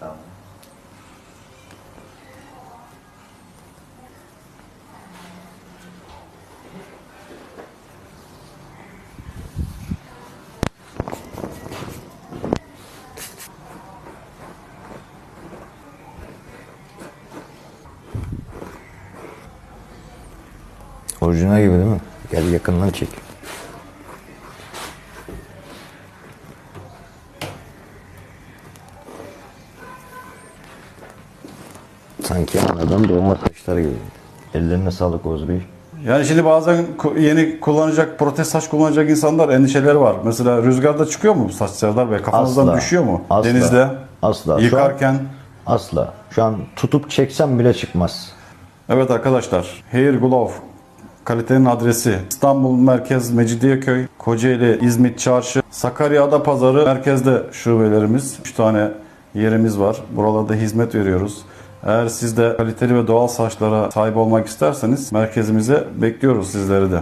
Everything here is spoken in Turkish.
Tamam. Orijinal gibi değil mi? Gel yakından çek. Sanki anadan doğma saçlar gibi. Ellerine sağlık Oğuz Bey. Yani şimdi bazen yeni kullanacak, protez saç kullanacak insanlar endişeleri var. Mesela rüzgarda çıkıyor mu bu saç Serdar Bey? Kafanızdan Asla. düşüyor mu? Asla. Denizde, Asla. Şu an- yıkarken. Asla. Şu an tutup çeksem bile çıkmaz. Evet arkadaşlar, Hair Glove kalitenin adresi İstanbul Merkez Mecidiyeköy, Kocaeli İzmit Çarşı, Sakarya Adapazarı merkezde şubelerimiz. 3 tane yerimiz var. Buralarda hizmet veriyoruz. Eğer siz de kaliteli ve doğal saçlara sahip olmak isterseniz merkezimize bekliyoruz sizleri de.